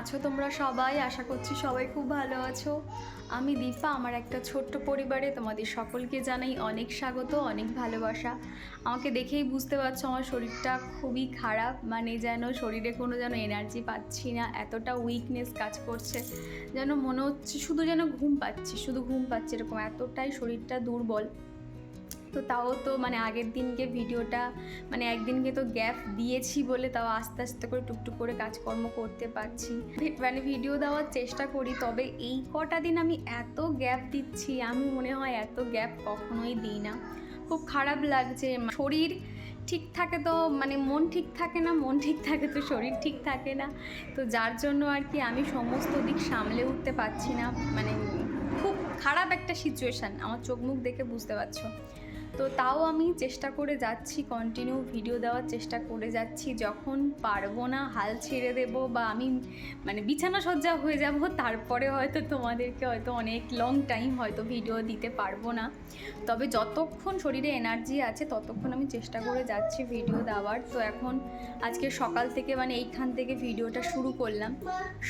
আছো তোমরা সবাই? আশা করছি সবাই খুব ভালো আছো। আমি দীপা, আমার একটা ছোট্ট পরিবারে তোমাদের সকলকে জানাই অনেক স্বাগত, অনেক ভালোবাসা। আমাকে দেখেই বুঝতে পারছ আমার শরীরটা খুবই খারাপ মানে যেন শরীরে কোনো যেন এনার্জি পাচ্ছি না, এতটা উইকনেস কাজ করছে। যেন মনে হচ্ছে শুধু যেন ঘুম পাচ্ছি, শুধু ঘুম পাচ্ছি এরকম, এতটাই শরীরটা দুর্বল। তো তাও তো মানে আগের দিনকে ভিডিওটা মানে একদিনকে তো গ্যাপ দিয়েছি বলে তাও আস্তে আস্তে করে টুকটুক করে কাজকর্ম করতে পারছি। মানে ভিডিও দেওয়ার চেষ্টা করি, তবে এই কটা দিন আমি এত গ্যাপ দিচ্ছি, আমি মনে হয় এত গ্যাপ কখনোই দিই না। খুব খারাপ লাগছে শরীর ঠিক থাকে তো মানে মন ঠিক থাকে না, মন ঠিক থাকে তো শরীর ঠিক থাকে না। তো যার জন্য আর কি আমি সমস্ত দিক সামলে উঠতে পারছি না মানে খুব খারাপ একটা সিচুয়েশান আমার চোখ মুখ দেখে বুঝতে পারছ। তো তাও আমি চেষ্টা করে যাচ্ছি কন্টিনিউ ভিডিও দেওয়ার চেষ্টা করে যাচ্ছি। যখন পারব না, হাল ছেড়ে দেব বা আমি মানে বিছানা সজ্জা হয়ে যাব, তারপরে হয়তো তোমাদেরকে হয়তো অনেক লং টাইম হয়তো ভিডিও দিতে পারব না। তবে যতক্ষণ শরীরে এনার্জি আছে, ততক্ষণ আমি চেষ্টা করে যাচ্ছি ভিডিও দেওয়ার। তো এখন আজকে সকাল থেকে মানে এইখান থেকে ভিডিওটা শুরু করলাম।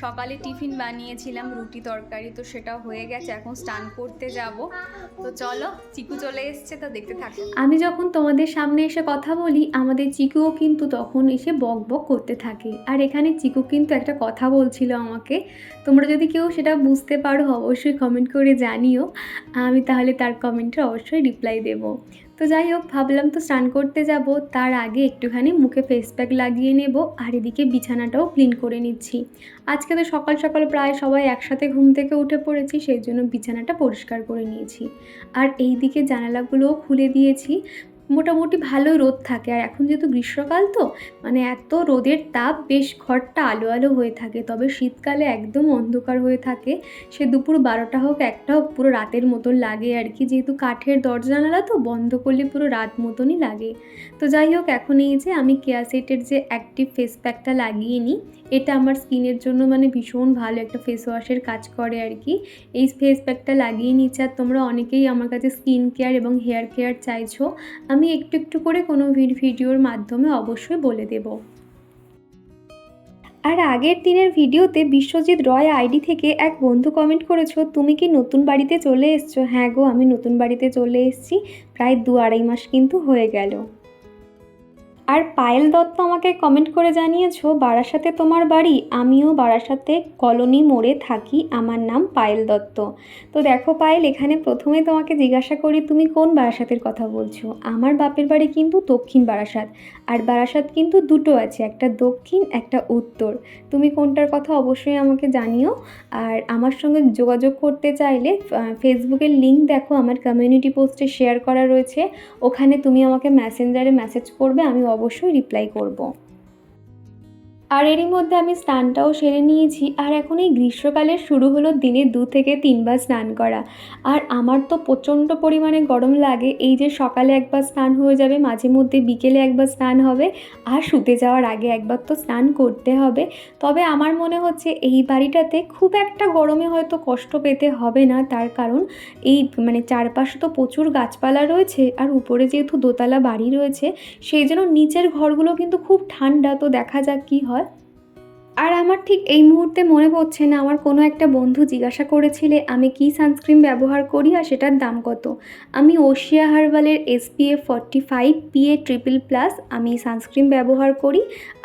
সকালে টিফিন বানিয়েছিলাম, রুটি তরকারি, তো সেটা হয়ে গেছে। এখন স্নান করতে যাব। তো চলো, চিকু চলে এসছে, তো দেখতে থাকো। আমি যখন তোমাদের সামনে এসে কথা বলি, আমাদের চিকুও কিন্তু তখন এসে বক বক করতে থাকে। আর এখানে চিকু কিন্তু একটা কথা বলছিল আমাকে। তোমরা যদি কেউ সেটা বুঝতে পারো, অবশ্যই কমেন্ট করে জানিও। আমি তাহলে তার কমেন্টে অবশ্যই রিপ্লাই দেব। তো যাই হোক, ভাবলাম তো স্নান করতে যাব। তার আগে একটুখানি মুখে ফেস প্যাক লাগিয়ে নেব আর এদিকে বিছানাটাও ক্লিন করে নিচ্ছি। আজকে তো সকাল সকাল প্রায় সবাই একসাথে ঘুম থেকে উঠে পড়েছি, সেই জন্য বিছানাটা পরিষ্কার করে নিয়েছি। আর এই দিকে জানালাগুলোও খুলে দিয়েছি। মোটামুটি ভালো রোদ থাকে। আর এখন যেহেতু গ্রীষ্মকাল তো মানে এত রোদের তাপ, বেশ ঘরটা আলো আলো হয়ে থাকে। তবে শীতকালে একদম অন্ধকার হয়ে থাকে। সে দুপুর বারোটা হোক, একটা হোক, পুরো রাতের মতন লাগে আর কি। যেহেতু কাঠের দরজা জানালা তো, বন্ধ করলে পুরো রাত মতনই লাগে। তো যাই হোক, এখন এই যে আমি কেয়াসেটের যে অ্যাক্টিভ ফেস প্যাকটা লাগিয়ে নিই, এটা আমার স্কিনের জন্য মানে ভীষণ ভালো একটা ফেস ওয়াশের কাজ করে আর কি। এই ফেস প্যাকটা লাগিয়ে নিচ্ছে। আর তোমরা অনেকেই আমার কাছে স্কিন কেয়ার এবং হেয়ার কেয়ার চাইছো। আমি একটু একটু করে কোনো ভিড- ভিডিওর মাধ্যমে অবশ্যই বলে দেব। আর আগের দিনের ভিডিওতে বিশ্বজিৎ রয় আইডি থেকে এক বন্ধু কমেন্ট করেছ, তুমি কি নতুন বাড়িতে চলে এসছো? হ্যাঁ গো, আমি নতুন বাড়িতে চলে এসছি, প্রায় দু আড়াই মাস কিন্তু হয়ে গেল। আর পায়েল দত্ত আমাকে কমেন্ট করে জানিয়েছো, বারাসাতে তোমার বাড়ি। আমিও বারাসাতে কলোনি মোড়ে থাকি, আমার নাম পায়েল দত্ত। তো দেখো পায়েল, এখানে প্রথমে তোমাকে জিজ্ঞাসা করি, তুমি কোন বারাসাতের কথা বলছো? আমার বাপের বাড়ি কিন্তু দক্ষিণ বারাসাত, আর বারাসাত কিন্তু দুটো আছে, একটা দক্ষিণ, একটা উত্তর। তুমি কোনটার কথা অবশ্যই আমাকে জানিও, আর আমার সঙ্গে যোগাযোগ করতে চাইলে ফেসবুকের লিঙ্ক দেখো, আমার কমিউনিটি পোস্টে শেয়ার করা রয়েছে। ওখানে তুমি আমাকে মেসেঞ্জারে মেসেজ করবে, আমি অবশ্যই রিপ্লাই করব। আর এরই মধ্যে আমি স্নানটাও সেরে নিয়েছি। আর এখন এই গ্রীষ্মকালের শুরু হলো দিনে দু থেকে তিনবার স্নান করা। আর আমার তো প্রচণ্ড পরিমাণে গরম লাগে। এই যে সকালে একবার স্নান হয়ে যাবে, মাঝে মধ্যে বিকেলে একবার স্নান হবে, আর শুতে যাওয়ার আগে একবার তো স্নান করতে হবে। তবে আমার মনে হচ্ছে এই বাড়িটাতে খুব একটা গরমে হয়তো কষ্ট পেতে হবে না। তার কারণ এই মানে চারপাশে তো প্রচুর গাছপালা রয়েছে, আর উপরে যেহেতু দোতলা বাড়ি রয়েছে, সেই জন্য নিচের ঘরগুলো কিন্তু খুব ঠান্ডা। তো দেখা যাক কী হয়। আর আমার ঠিক এই মুহূর্তে মনে পড়ছে না, আমার কোনো একটা বন্ধু জিজ্ঞাসা করেছিলে আমি কি সানস্ক্রিন ব্যবহার করি আর সেটার দাম কত। আমি Oshea হার্বালের SPF forty five PA triple plus আমি সানস্ক্রিন ব্যবহার করি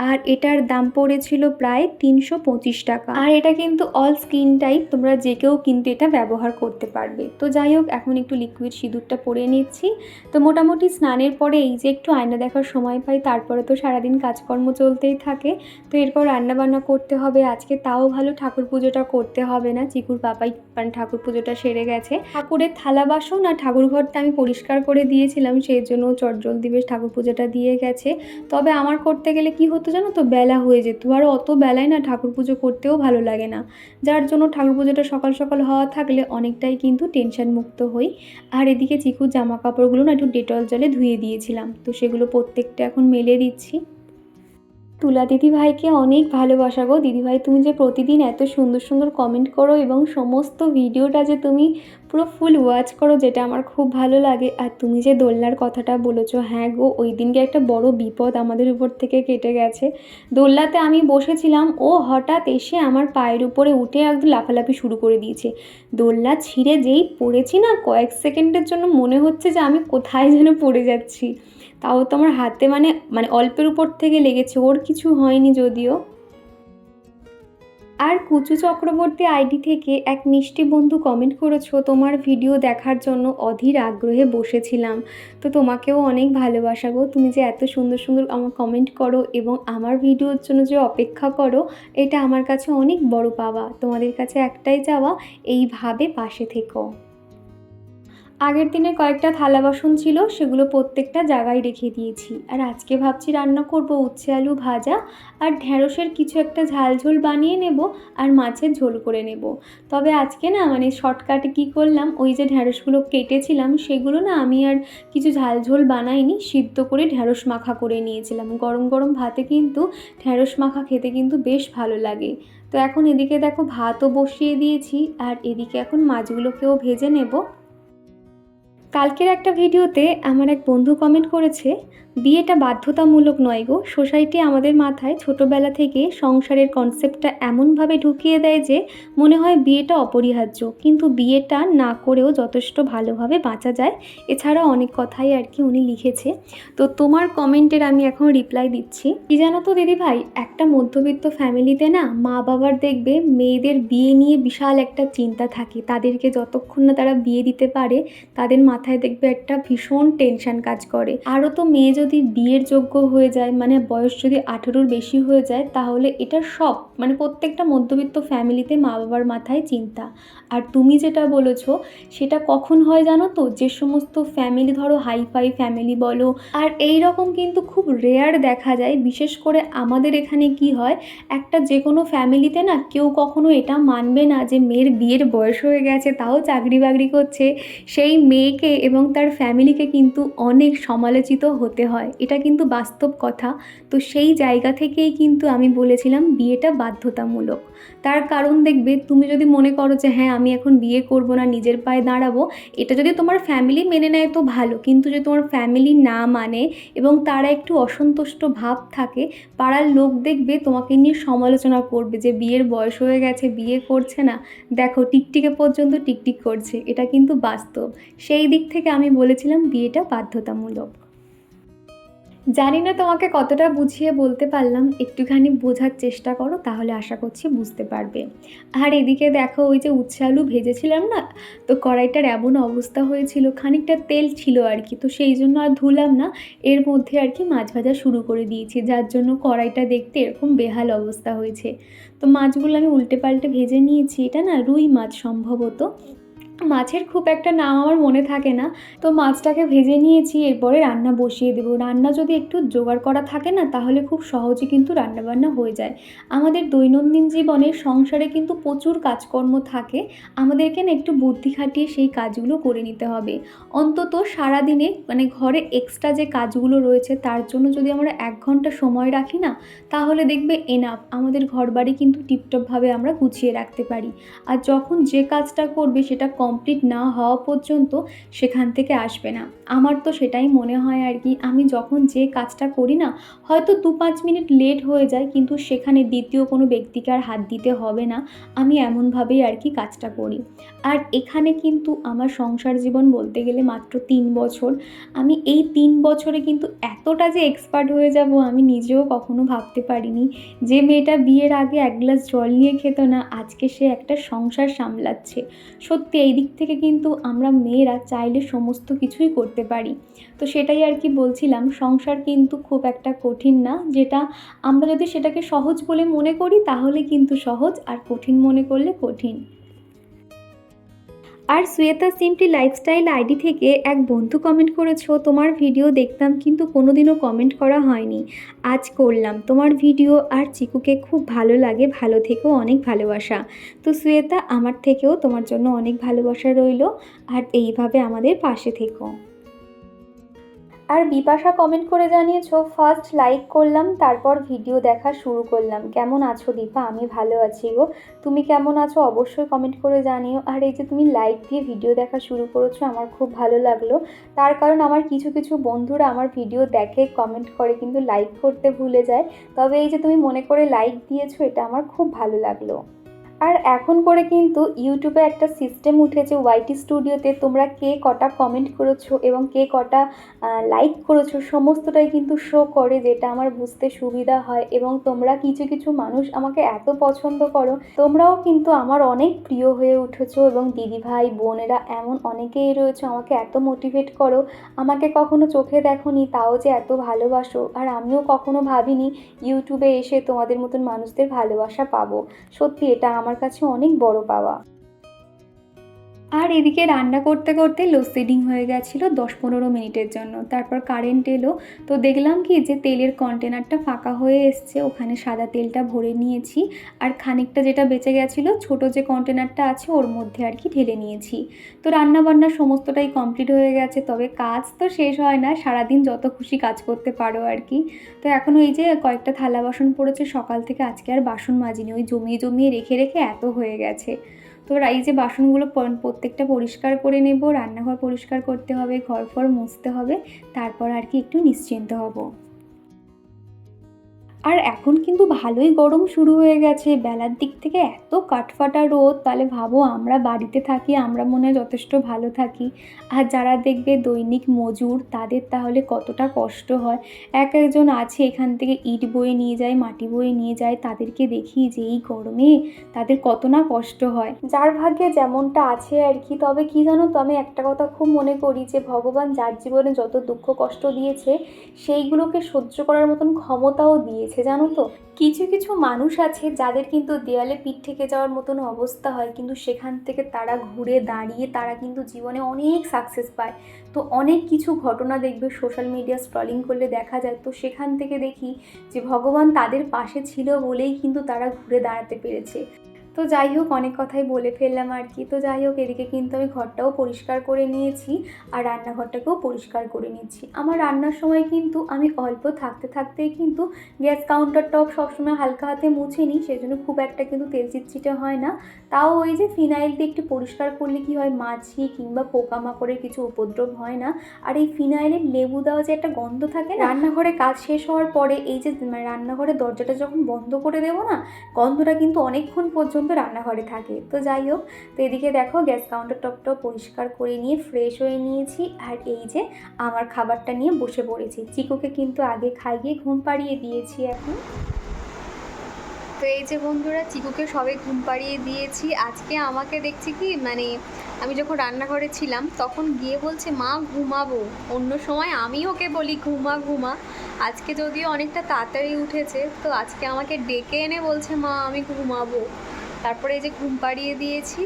আর এটার দাম পড়েছিল প্রায় তিনশো পঁচিশ টাকা। আর এটা কিন্তু অল স্কিন টাইপ তোমরা যে কেউ কিন্তু এটা ব্যবহার করতে পারবে। তো যাই হোক, এখন একটু লিকুইড সিঁদুরটা পরে নিচ্ছি। তো মোটামুটি স্নানের পরে এই যে একটু আয়না দেখার সময় পাই, তারপরে তো সারাদিন কাজকর্ম চলতেই থাকে। তো এরপর রান্নাবান্না করতে হবে, আজকে তাও ভালো ঠাকুর পুজোটা করতে হবে না। চিকুর পাপাই মানে ঠাকুর পুজোটা সেরে গেছে। ঠাকুরের থালা বাসন আর ঠাকুর ঘরটা আমি পরিষ্কার করে দিয়েছিলাম, সেই জন্য চটজলদি বেশ ঠাকুর পুজোটা দিয়ে গেছে। তবে আমার করতে গেলে কি হতো জানো তো, বেলা হয়ে যেত। আর অত বেলায় না ঠাকুর পুজো করতেও ভালো লাগে না। যার জন্য ঠাকুর পুজোটা সকাল সকাল হওয়া থাকলে অনেকটাই কিন্তু টেনশন মুক্ত হই। আর এদিকে চিকুর জামা কাপড়গুলো না একটু ডেটল জলে ধুয়ে দিয়েছিলাম। তো সেগুলো প্রত্যেকটা এখন মেলে দিচ্ছি। তুলা দিদি ভাইকে অনেক ভালোবাসা গো। দিদিভাই, তুমি যে প্রতিদিন এত সুন্দর সুন্দর কমেন্ট করো এবং সমস্ত ভিডিওটা যে তুমি পুরো ফুল ওয়াচ করো, যেটা আমার খুব ভালো লাগে। আর তুমি যে দোলনার কথাটা বলেছ হ্যাঁ গো, ওই দিনকে একটা বড় বিপদ আমাদের উপর থেকে কেটে গেছে। দোলনাতে আমি বসেছিলাম, ও হঠাৎ এসে আমার পায়ের উপরে উঠে একদম লাফালাফি শুরু করে দিয়েছে। দোলনা ছিঁড়ে যেই পড়েছি না, কয়েক সেকেন্ডের জন্য মনে হচ্ছে যে আমি কোথায় যেন পড়ে যাচ্ছি। তাও তো আমার হাতে মানে মানে অল্পের উপর থেকে লেগেছে, ওর কিছু হয়নি যদিও। আর কুচু চক্রবর্তী আইডি থেকে এক মিষ্টি বন্ধু কমেন্ট করেছ, তোমার ভিডিও দেখার জন্য অধীর আগ্রহে বসেছিলাম। তো তোমাকেও অনেক ভালোবাসা গো, তুমি যে এত সুন্দর সুন্দর আমার কমেন্ট করো এবং আমার ভিডিওর জন্য যে অপেক্ষা করো, এটা আমার কাছে অনেক বড় পাওয়া। তোমাদের কাছে একটাই চাওয়া, এইভাবে পাশে থেকো। আগের দিনের কয়েকটা থালা বাসন ছিল, সেগুলো প্রত্যেকটা জায়গায় রেখে দিয়েছি। আর আজকে ভাবছি রান্না করব উচ্ছে আলু ভাজা আর ঢ্যাঁড়সের কিছু একটা ঝাল ঝোল বানিয়ে নেব আর মাছের ঝোল করে নেব। তবে আজকে না মানে শর্টকাটে কী করলাম, ওই যে ঢ্যাঁড়সগুলো কেটেছিলাম, সেগুলো না আমি আর কিছু ঝাল ঝোল বানাইনি, সিদ্ধ করে ঢ্যাঁড়স মাখা করে নিয়েছিলাম। গরম গরম ভাতে কিন্তু ঢ্যাঁড়স মাখা খেতে কিন্তু বেশ ভালো লাগে। তো এখন এদিকে দেখো ভাতও বসিয়ে দিয়েছি, আর এদিকে এখন মাছগুলোকেও ভেজে নেব। কালকের একটা ভিডিওতে আমার এক বন্ধু কমেন্ট করেছে, বিয়েটা বাধ্যতামূলক নয় গো। সোসাইটি আমাদের মাথায় ছোটোবেলা থেকে সংসারের কনসেপ্টটা এমনভাবে ঢুকিয়ে দেয় যে মনে হয় বিয়েটা অপরিহার্য। কিন্তু বিয়েটা না করেও যথেষ্ট ভালোভাবে বাঁচা যায়। এছাড়া অনেক কথাই আর কি উনি লিখেছে। তো তোমার কমেন্টের আমি এখন রিপ্লাই দিচ্ছি। কি জানো তো দিদি ভাই একটা মধ্যবিত্ত ফ্যামিলিতে না মা বাবার দেখবে মেয়েদের বিয়ে নিয়ে বিশাল একটা চিন্তা থাকে। তাদেরকে যতক্ষণ না তারা বিয়ে দিতে পারে, তাদের মাথায় দেখবে একটা ভীষণ টেনশন কাজ করে। আরও তো মেয়ে যদি বিয়ের যোগ্য হয়ে যায় মানে বয়স যদি আঠেরোর বেশি হয়ে যায়, তাহলে এটা সব মানে প্রত্যেকটা মধ্যবিত্ত ফ্যামিলিতে মা বাবার মাথায় চিন্তা। আর তুমি যেটা বলেছ, সেটা কখন হয় জানো তো? যে সমস্ত ফ্যামিলি ধরো হাই ফাই ফ্যামিলি বলো। আর এই রকম কিন্তু খুব রেয়ার দেখা যায়। বিশেষ করে আমাদের এখানে কি হয়, একটা যে কোনো ফ্যামিলিতে না কেউ কখনো এটা মানবে না যে মেয়ের বিয়ের বয়স হয়ে গেছে, তাও চাকরি বাকরি করছে। সেই মেয়েকে এবং তার ফ্যামিলিকে কিন্তু অনেক সমালোচিত হতে হয়। এটা কিন্তু বাস্তব কথা। তো সেই জায়গা থেকেই কিন্তু আমি বলেছিলাম বিয়েটা বাধ্যতামূলক। তার কারণ দেখবে, তুমি যদি মনে করো যে হ্যাঁ আমি এখন বিয়ে করব না, নিজের পায়ে দাঁড়াবো, এটা যদি তোমার ফ্যামিলি মেনে নেয় তো ভালো। কিন্তু যদি তোমার ফ্যামিলি না মানে এবং তারা একটু অসন্তুষ্ট ভাব থাকে, পাড়ার লোক দেখবে তোমাকে নিয়ে সমালোচনা করবে যে, বিয়ের বয়স হয়ে গেছে, বিয়ে করছে না। দেখো, টিকটিকে পর্যন্ত টিকটিক করছে। এটা কিন্তু বাস্তব। সেই দিক থেকে আমি বলেছিলাম, বিয়েটা বাধ্যতামূলক। জানি না তোমাকে কতটা বুঝিয়ে বলতে পারলাম, একটুখানি বোঝার চেষ্টা করো, তাহলে আশা করছি বুঝতে পারবে। আর এদিকে দেখো, ওই যে উচ্ছে আলু ভেজেছিলাম না, তো কড়াইটার এমন অবস্থা হয়েছিল, খানিকটা তেল ছিল আর কি, তো সেই জন্য আর ধুলাম না, এর মধ্যে আর কি মাছ ভাজা শুরু করে দিয়েছি, যার জন্য কড়াইটা দেখতে এরকম বেহাল অবস্থা হয়েছে। তো মাছগুলো আমি উল্টে পাল্টে ভেজে নিয়েছি, এটা না রুই মাছ সম্ভবত মাছের খুব একটা নাম আমার মনে থাকে না। তো মাছটাকে ভেজে নিয়েছি, এরপরে রান্না বসিয়ে দেবো। রান্না যদি একটু জোগাড় করা থাকে না, তাহলে খুব সহজে কিন্তু রান্নাবান্না হয়ে যায়। আমাদের দৈনন্দিন জীবনে সংসারে কিন্তু প্রচুর কাজকর্ম থাকে। আমাদেরকে না একটু বুদ্ধি খাটিয়ে সেই কাজগুলো করে নিতে হবে। অন্তত সারাদিনে মানে ঘরে এক্সট্রা যে কাজগুলো রয়েছে, তার জন্য যদি আমরা এক ঘণ্টা সময় রাখি না, তাহলে দেখবে এনাফ আমাদের ঘরবাড়ি কিন্তু টিপটপভাবে আমরা গুছিয়ে রাখতে পারি। আর যখন যে কাজটা করবে, সেটা কমপ্লিট না হওয়া পর্যন্ত সেখান থেকে আসবে না। আমার তো সেটাই মনে হয় আর কি, আমি যখন যে কাজটা করি না, হয়তো দু পাঁচ মিনিট লেট হয়ে যায়, কিন্তু সেখানে দ্বিতীয় কোনো ব্যক্তিকে আর হাত দিতে হবে না, আমি এমনভাবেই আর কি কাজটা করি। আর এখানে কিন্তু আমার সংসার জীবন বলতে গেলে মাত্র তিন বছর। আমি এই তিন বছরে কিন্তু এতটা যে এক্সপার্ট হয়ে যাব, আমি নিজেও কখনো ভাবতে পারিনি যে মেয়েটা বিয়ের আগে এক গ্লাস জল নিয়ে খেত না, আজকে সে একটা সংসার সামলাচ্ছে। সত্যি এই দিক থেকে কিন্তু আমরা মেয়েরা চাইলে সমস্ত কিছুই করতে পারি। তো সেটাই আর কি বলছিলাম, সংসার কিন্তু খুব একটা কঠিন না, যেটা আমরা যদি সেটাকে সহজ বলে মনে করি তাহলে কিন্তু সহজ আর কঠিন মনে করলে কঠিন। আর শ্বেতা সিমটি লাইফস্টাইল আইডি থেকে এক বন্ধু কমেন্ট করেছ, তোমার ভিডিও দেখতাম কিন্তু কোনোদিনও কমেন্ট করা হয়নি। আজ করলাম। তোমার ভিডিও আর চিকুকে খুব ভালো লাগে, ভালো থেকেও অনেক ভালোবাসা। তো শ্বেতা, আমার থেকেও তোমার জন্য অনেক ভালোবাসা রইল। আর এইভাবে আমাদের পাশে থেকো। আর বিপাশা কমেন্ট করে জানিয়েছো ফার্স্ট লাইক করলাম, তারপর ভিডিও দেখা শুরু করলাম। কেমন আছো দীপা? আমি ভালো আছি গো। তুমি কেমন আছো? অবশ্যই কমেন্ট করে জানিও। আর এই যে তুমি লাইক দিয়ে ভিডিও দেখা শুরু করেছ, আমার খুব ভালো লাগল। তার কারণ আমার কিছু কিছু বন্ধুরা আমার ভিডিও দেখে কমেন্ট করে, কিন্তু লাইক করতে ভুলে যায়। তবে এই যে তুমি মনে করে লাইক দিয়েছ, এটা আমার খুব ভালো লাগল। আর এখন করে কিন্তু ইউটিউবে একটা সিস্টেম উঠেছে ওয়াইটি স্টুডিওতে তোমরা কে কটা কমেন্ট করেছ এবং কে কটা লাইক করেছ সমস্তটাই কিন্তু শো করে যেটা আমার বুঝতে সুবিধা হয় এবং তোমরা কিছু কিছু মানুষ আমাকে এত পছন্দ করো। তোমরাও কিন্তু আমার অনেক প্রিয় হয়ে উঠেছো এবং দিদিভাই বোনেরা এমন অনেকেই রয়েছে আমাকে এত মোটিভেট করো। আমাকে কখনো চোখে দেখোনি, তাও যে এত ভালোবাসো। আর আমিও কখনো ভাবিনি ইউটিউবে এসে তোমাদের মতন মানুষদের ভালোবাসা পাবো। সত্যি, এটা আমার কাছে অনেক বড় পাওয়া। আর এদিকে রান্না করতে করতে লোডশেডিং হয়ে গেছিল দশ পনেরো মিনিটের জন্য। তারপর কারেন্ট এলো, তো দেখলাম কি যে তেলের কন্টেনারটা ফাঁকা হয়ে এসছে, ওখানে সাদা তেলটা ভরে নিয়েছি। আর খানিকটা যেটা বেঁচে গেছিল, ছোট যে কন্টেনারটা আছে, ওর মধ্যে আর কি ঢেলে নিয়েছি। তো রান্না বান্না সমস্তটাই কমপ্লিট হয়ে গেছে, তবে কাজ তো শেষ হয় না, সারাদিন যত খুশি কাজ করতে পারো আর কি। তো এখন ওই যে কয়েকটা থালা বাসন পড়েছে, সকাল থেকে আজকে আর বাসন মাজিনি, ওই জমিয়ে জমিয়ে রেখে রেখে এত হয়ে গেছে। তো এই যে বাসনগুলো প্রত্যেকটা পরিষ্কার করে নেব, রান্নাঘর পরিষ্কার করতে হবে ঘর ফর মুছতে হবে, তারপর আর কি একটু নিশ্চিন্ত হব। আর এখন কিন্তু ভালোই গরম শুরু হয়ে গেছে। বেলার দিক থেকে এত কাঠফাটা রোদ, তাহলে ভাবো আমরা বাড়িতে থাকি, আমরা মনে হয় যথেষ্ট ভালো থাকি। আর যারা দেখবে দৈনিক মজুর, তাদের তাহলে কতটা কষ্ট হয়। এক একজন আছে এখান থেকে ইট বয়ে নিয়ে যায়, মাটি বয়ে নিয়ে যায়, তাদেরকে দেখি যে এই গরমে তাদের কত না কষ্ট হয়। যার ভাগ্যে যেমনটা আছে আর কি, তবে কি জানো তো, আমি একটা কথা খুব মনে করি যে ভগবান যার জীবনে যত দুঃখ কষ্ট দিয়েছে, সেইগুলোকে সহ্য করার মতন ক্ষমতাও দিয়েছে। জানো তো? কিছু কিছু মানুষ আছে যাদের কিন্তু দেয়ালে পিঠ থেকে যাওয়ার মতন অবস্থা হয়, কিন্তু সেখান থেকে তারা ঘুরে দাঁড়িয়ে তারা কিন্তু জীবনে অনেক সাকসেস পায়। তো অনেক কিছু ঘটনা দেখবে সোশ্যাল মিডিয়া স্ট্রলিং করলে দেখা যায়। তো সেখান থেকে দেখি যে ভগবান তাদের পাশে ছিল বলেই কিন্তু তারা ঘুরে দাঁড়াতে পেরেছে। তো যাই হোক, অনেক কথাই বলে ফেললাম আর কি। তো যাই হোক, এদিকে কিন্তু আমি ঘরটাও পরিষ্কার করে নিয়েছি আর রান্নাঘরটাকেও পরিষ্কার করে নিচ্ছি। আমার রান্নার সময় কিন্তু আমি অল্প থাকতে থাকতেই কিন্তু গ্যাস কাউন্টার কাউন্টারটাও সবসময় হালকা হাতে মুছে নিই, সেজন্য খুব একটা কিন্তু তেল চিটচিটে হয় না। তাও ওই যে ফিনাইল দিয়ে একটু পরিষ্কার করলে কি হয়, মাছি কিংবা পোকামাকড়ের কিছু উপদ্রব হয় না। আর এই ফিনাইলের লেবু দেওয়া যে একটা গন্ধ থাকে রান্নাঘরে কাজ শেষ হওয়ার পরে এই যে মানে রান্নাঘরের দরজাটা যখন বন্ধ করে দেবো না, গন্ধটা কিন্তু অনেকক্ষণ পর্যন্ত রান্নাঘরে থাকে। তো যাই হোক, তো এদিকে দেখো গ্যাস কাউন্টার টপটাও পরিষ্কার করে নিয়ে ফ্রেশ হয়ে নিয়েছি। আর এই যে আমার খাবারটা নিয়ে বসে পড়েছি। চিকুকে কিন্তু আগে খাইয়ে ঘুম পাড়িয়ে দিয়েছি এখন। তো এই যে বন্ধুরা, চিকুকে সবে ঘুম পাড়িয়ে দিয়েছি। আজকে আমাকে দেখছি কি মানে আমি যখন রান্নাঘরে ছিলাম, তখন গিয়ে বলছে, মা, ঘুমাবো। অন্য সময় আমি ওকে বলি, ঘুমা ঘুমা। আজকে যদিও অনেকটা তাড়াতাড়ি উঠেছে, তো আজকে আমাকে ডেকে এনে বলছে, মা, আমি ঘুমাবো। তারপরে এই যে ঘুম পাড়িয়ে দিয়েছি,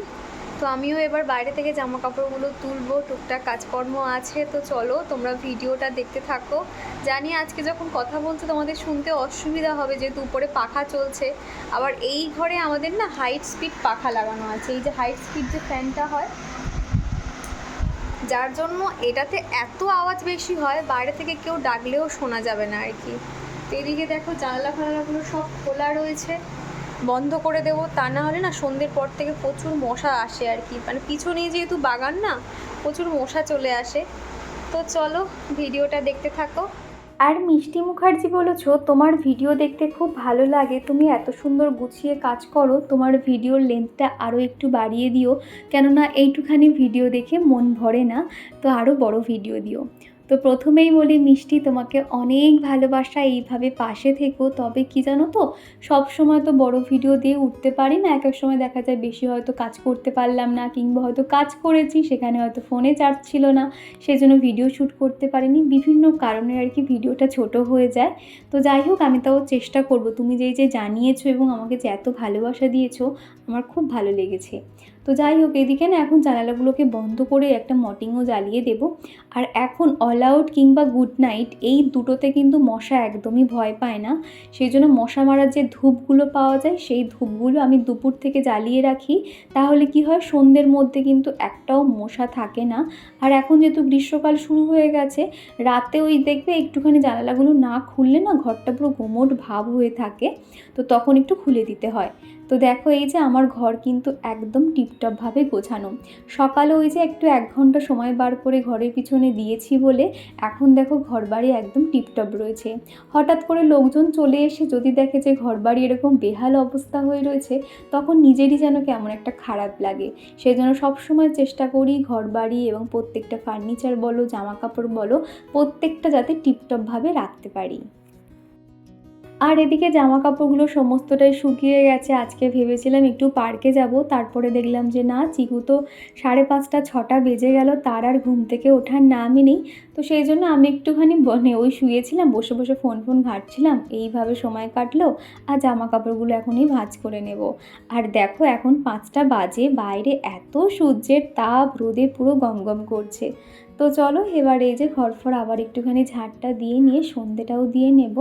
তো আমিও এবার বাইরে থেকে জামা কাপড়গুলো তুলবো, টুকটাক কাজকর্ম আছে, তো চলো তোমরা ভিডিওটা দেখতে থাকো। জানি আজকে যখন কথা বলতে তোমাদের শুনতে অসুবিধা হবে যেহেতু উপরে পাখা চলছে। আবার এই ঘরে আমাদের না হাইট স্পিড পাখা লাগানো আছে। এই যে হাইট স্পিড যে ফ্যানটা হয়, যার জন্য এটাতে এত আওয়াজ বেশি হয়, বাইরে থেকে কেউ ডাকলেও শোনা যাবে না আর কি। এদিকে দেখো জানলা ফানলাগুলো সব খোলা রয়েছে। বন্ধ করে দেবো, তা না হলে না সন্ধ্যের পর থেকে প্রচুর মশা আসে আর কি। মানে পিছনে যেহেতু বাগান না, প্রচুর মশা চলে আসে। তো চলো ভিডিওটা দেখতে থাকো। আর মিষ্টি মুখার্জি বলেছ, তোমার ভিডিও দেখতে খুব ভালো লাগে। তুমি এত সুন্দর গুছিয়ে কাজ করো, তোমার ভিডিওর লেন্থটা আরও একটু বাড়িয়ে দিও। কেননা এইটুখানি ভিডিও দেখে মন ভরে না, তো আরও বড় ভিডিও দিও। তো প্রথমেই বলি, মিষ্টি তোমাকে অনেক ভালোবাসা, এইভাবে পাশে থেকো। তবে কি জানো তো সব সময় তো বড় ভিডিও দিয়ে উঠতে পারি না। এক এক সময় দেখা যায় বেশি হয়তো কাজ করতে পারলাম না, কিংবা হয়তো কাজ করেছি, সেখানে হয়তো ফোনে চার্জ ছিল না, সেজন্য ভিডিও শ্যুট করতে পারিনি। বিভিন্ন কারণে আর কি ভিডিওটা ছোট হয়ে যায়। তো যাই হোক, আমি তাও চেষ্টা করব। তুমি যেই যে জানিয়েছো এবং আমাকে যে এত ভালোবাসা দিয়েছ, আমার খুব ভালো লেগেছে। তো যাই হোক, এদিকে না এখন জানালাগুলোকে বন্ধ করে একটা মটিংও জ্বালিয়ে দেব। আর এখন অল আউট কিংবা গুড নাইট এই দুটোতে কিন্তু মশা একদমই ভয় পায় না। সেই জন্য মশা মারার যে ধূপগুলো পাওয়া যায়, সেই ধূপগুলো আমি দুপুর থেকে জ্বালিয়ে রাখি। তাহলে কি হয়, সন্ধ্যের মধ্যে কিন্তু একটাও মশা থাকে না। আর এখন যেহেতু গ্রীষ্মকাল শুরু হয়ে গেছে, রাতে ওই দেখবে একটুখানি জানালাগুলো না খুললে না ঘরটা পুরো গোমট ভাব হয়ে থাকে। তো তখন একটু খুলে দিতে হয়। তো দেখো এই যে আমার ঘর কিন্তু একদম টিপটপভাবে গোছানো। সকালে ওই যে একটু এক ঘণ্টা সময় বার করে ঘরের পিছনে দিয়েছি বলে এখন দেখো ঘরবাড়ি একদম টিপটপ রয়েছে। হঠাৎ করে লোকজন চলে এসে যদি দেখে যে ঘরবাড়ি এরকম বেহাল অবস্থা হয়ে রয়েছে, তখন নিজেরই যেন কেমন একটা খারাপ লাগে। সেই জন্য সবসময় চেষ্টা করি ঘরবাড়ি এবং প্রত্যেকটা ফার্নিচার বলো জামা কাপড় বলো, প্রত্যেকটা যাতে টিপটপভাবে রাখতে পারি। আর এদিকে জামা কাপড়গুলো সমস্তটাই শুকিয়ে গেছে। আজকে ভেবেছিলাম একটু পার্কে যাব, তারপরে দেখলাম যে না, চিকু তো সাড়ে পাঁচটা, ছটা বেজে গেল, তার আর ঘুম থেকে ওঠার নামই নেই। তো সেই জন্য আমি একটুখানি বনে ওই শুয়েছিলাম, বসে বসে ফোন ফোন ঘাঁটছিলাম, এইভাবে সময় কাটলো আর জামা কাপড়গুলো এখনই ভাঁজ করে নেব। আর দেখো এখন পাঁচটা বাজে, বাইরে এত সূর্যের তাপ, রোদে পুরো গমগম করছে। তো চলো এবার এই যে ঘর ফর আবার একটুখানি ঝাড়টা দিয়ে নিয়ে সন্ধেটাও দিয়ে নেব।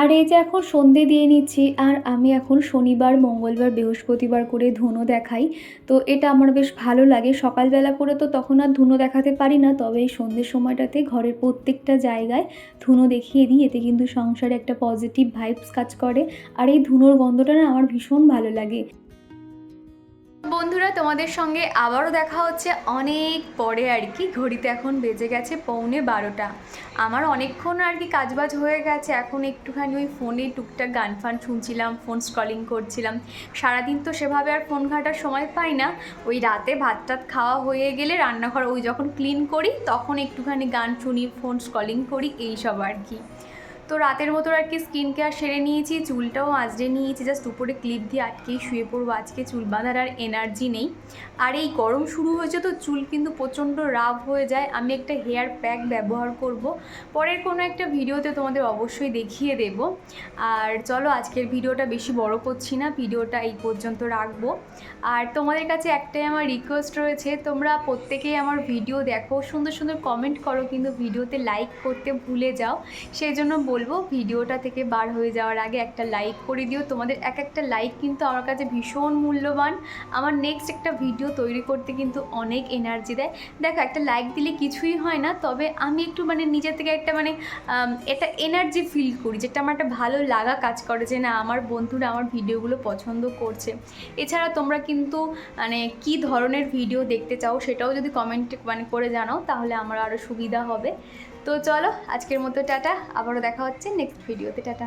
আর এই যে এখন সন্ধে দিয়ে নিচ্ছি, আর আমি এখন শনিবার, মঙ্গলবার, বৃহস্পতিবার করে ধুনো দেখাই। তো এটা আমার বেশ ভালো লাগে। সকালবেলা করে তো তখন আর ধুনো দেখাতে পারি না, তবে এই সন্ধ্যের সময়টাতে ঘরের প্রত্যেকটা জায়গায় ধুনো দেখিয়ে দিই। এতে কিন্তু সংসারে একটা পজিটিভ ভাইবস কাজ করে। আর এই ধুনোর গন্ধটা না আমার ভীষণ ভালো লাগে। বন্ধুরা, তোমাদের সঙ্গে আবারও দেখা হচ্ছে অনেক পরে আর কি। ঘড়িতে এখন বেজে গেছে পৌনে বারোটা। আমার অনেকক্ষণ আর কি কাজবাজ হয়ে গেছে। এখন একটুখানি ওই ফোনে টুকটাক গান ফান শুনছিলাম ফোন স্ক্রলিং করছিলাম। সারাদিন তো সেভাবে আর ফোন ঘাটার সময় পাই না। ওই রাতে ভাত টাত খাওয়া হয়ে গেলে রান্নাঘর ওই যখন ক্লিন করি, তখন একটুখানি গান শুনি ফোন স্ক্রলিং করি, এইসব আর কি। তো রাতের মতো আর কি স্কিন কেয়ার সেরে নিয়েছি, চুলটাও আঁচড়ে নিয়েছি জাস্ট উপরে ক্লিপ দিয়ে আটকেই শুয়ে পড়ব। আজকে চুল বাঁধার আর এনার্জি নেই। আর এই গরম শুরু হয়েছে তো চুল কিন্তু প্রচণ্ড রাফ হয়ে যায়। আমি একটা হেয়ার প্যাক ব্যবহার করব। পরের কোনো একটা ভিডিওতে তোমাদের অবশ্যই দেখিয়ে দেব। আর চলো আজকের ভিডিওটা বেশি বড় করছি না, ভিডিওটা এই পর্যন্ত রাখব। আর তোমাদের কাছে একটাই আমার রিকোয়েস্ট রয়েছে, তোমরা প্রত্যেকেই আমার ভিডিও দেখো, সুন্দর সুন্দর কমেন্ট করো, কিন্তু ভিডিওতে লাইক করতে ভুলে যাও। সেই জন্য বলব ভিডিওটা থেকে বার হয়ে যাওয়ার আগে একটা লাইক করে দিও। তোমাদের এক একটা লাইক কিন্তু আমার কাছে ভীষণ মূল্যবান। আমার নেক্সট একটা ভিডিও তৈরি করতে কিন্তু অনেক এনার্জি দেয়। দেখো, একটা লাইক দিলে কিছুই হয় না, তবে আমি একটু মানে নিজে থেকে একটা মানে এটা এনার্জি ফিল করি, যেটা আমার একটা ভালো লাগা কাজ করে যে না, আমার বন্ধুরা আমার ভিডিওগুলো পছন্দ করছে। এছাড়া তোমরা কিন্তু মানে কি ধরনের ভিডিও দেখতে চাও সেটাও যদি কমেন্ট মানে করে জানাও, তাহলে আমার আরও সুবিধা হবে। তো চলো, আজকের মতো টাটা, আবারও দেখা হচ্ছে নেক্সট ভিডিওতে টাটা।